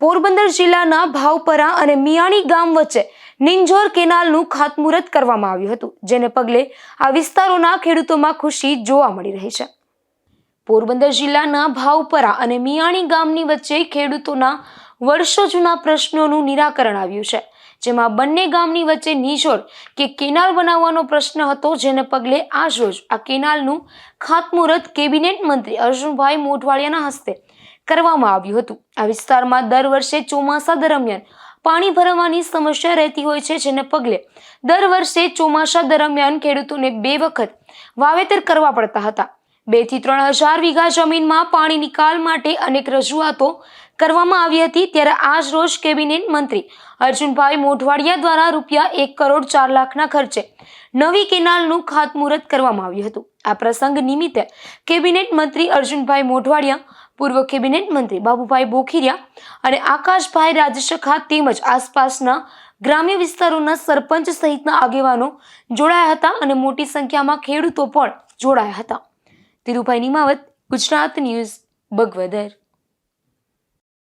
પોરબંદર જિલ્લાના ભાવપરા અને મિયાણી ગામ વચ્ચે નિંજોર કેનાલનું ખાતમુહૂર્ત કરવામાં આવ્યું હતું, જેને પગલે આ વિસ્તારોના ખેડૂતોમાં ખુશી જોવા મળી રહી છે. પોરબંદર જિલ્લાના ભાવપરા અને મિયાણી ગામની વચ્ચે ખેડૂતોના વર્ષો જૂના પ્રશ્નોનું નિરાકરણ આવ્યું છે. જેમાં બંને ગામની વચ્ચે નિશોળ કે કેનાલ બનાવવાનો પ્રશ્ન હતો, જેને પગલે આજ રોજ આ કેનાલનું ખાતમુહૂર્ત કેબિનેટ મંત્રી અર્જુનભાઈ મોઢવાડિયાના હસ્તે કરવામાં આવ્યું હતું. આ વિસ્તારમાં દર વર્ષે ચોમાસા દરમિયાન પાણી ભરવાની સમસ્યા રહેતી હોય છે, જેને પગલે દર વર્ષે ચોમાસા દરમિયાન ખેડૂતોને બે વખત વાવેતર કરવા પડતા હતા. બેથી ત્રણ હજાર વીઘા જમીનમાં પાણી નિકાલ માટે અનેક રજૂઆતો કરવામાં આવી હતી ત્યારે આજ રોજ કેબિનેટ મંત્રી અર્જુનભાઈ મોઢવાડિયા દ્વારા રૂપિયા એક કરોડ ચાર લાખના ખર્ચે નવી કેનાલનું ખાતમુહૂર્ત કરવામાં આવ્યું હતું. આ પ્રસંગ નિમિત્તે કેબિનેટ મંત્રી અર્જુનભાઈ મોઢવાડિયા, પૂર્વ કેબિનેટ મંત્રી બાબુભાઈ બોખીરિયા અને આકાશભાઈ રાજશખા તેમજ આસપાસના ગ્રામ્ય વિસ્તારોના સરપંચ સહિતના આગેવાનો જોડાયા હતા અને મોટી સંખ્યામાં ખેડૂતો પણ જોડાયા હતા. ધીરુભાઈ નિમાવત, ગુજરાત ન્યૂઝ, બગવદર.